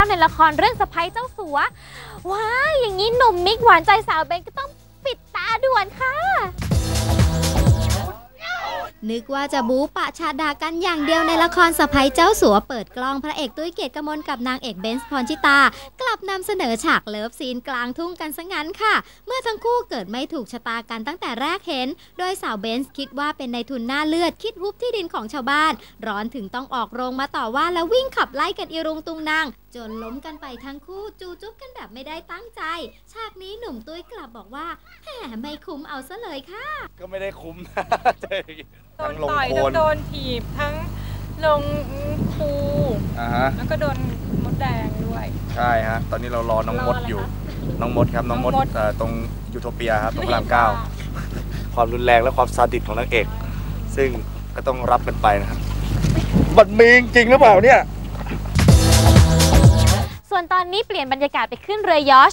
ในละครเรื่องสะพ้ยเจ้าสัว ว้าอย่างนี้หนุ่มมิกหวานใจสาวเบนก็ต้องปิดตาด่วนค่ะ นึกว่าจะบู๊ปะชาดากันอย่างเดียวในละครสะพ้ยเจ้าสัวเปิดกล้องพระเอกตุ้ยเกียรติกมลกับนางเอกเบนซ์พรชิตา กลับนำเสนอฉากเลิฟซีนกลางทุ่งกันซะงั้นค่ะ เมื่อทั้งคู่เกิดไม่ถูกชะตากันตั้งแต่แรกเห็น โดยสาวเบนซ์คิดว่าเป็นในทุนหน้าเลือดคิดฮุบที่ดินของชาวบ้าน ร้อนถึงต้องออกโรงมาต่อว่าแล้ววิ่งขับไล่กันอีรุงตุงนางจนล้มกันไปทั้งคู่จูจุ๊บกันแบบไม่ได้ตั้งใจ ฉากนี้หนุ่มตุ้ยกลับบอกว่าแหมไม่คุ้มเอาซะเลยค่ะ ก็ไม่ได้คุ้มนะโดทั้นงลงต่อยโคลทั้งนโดนถีบทั้งลงภูอ่าฮะแล้วก็โดนมดแดงด้วย ใช่ฮะตอนนี้เรารอน้องมดอยู่รออะไรคะน้องมดครับน้องมดน้องมด เอ่อตรงยูโทเปียครับตรงพระรามเก้าความรุนแรงและความซาดิสของนางเอก ซึ่งก็ต้องรับกันไปนะครับมันมีจริงหรือเปล่าเนี่ยส่ วนตอนนี้เปลี่ยนบรรยากาศไปขึ้นเรือยอช